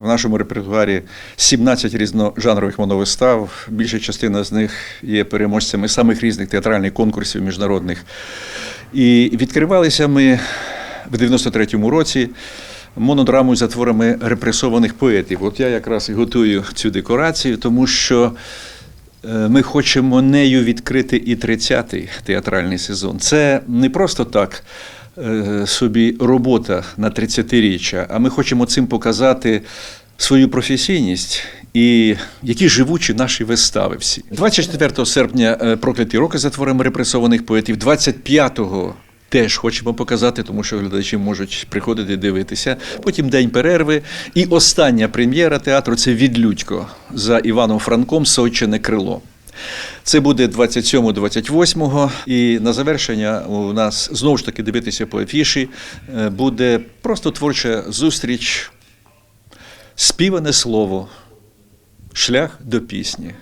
В нашому репертуарі 17 різножанрових моновистав. Більша частина з них є переможцями самих різних театральних конкурсів міжнародних. І відкривалися ми в 93-му році монодрамою за творами репресованих поетів. От я якраз і готую цю декорацію, тому що е, ми хочемо нею відкрити і 30-й театральний сезон. Це не просто так собі робота на 30-річчя, а ми хочемо цим показати свою професійність і які живучі наші вистави всі. 24 серпня е, прокляті роки за творами репресованих поетів, 25-го Теж хочемо показати, тому що глядачі можуть приходити дивитися. Потім день перерви. І остання прем'єра театру це Відлюдько за Іваном Франком Сойчине крило. Це буде 27-28, і на завершення у нас знову ж таки дивитися по афіші. е, Буде просто творча зустріч, співане слово, шлях до пісні.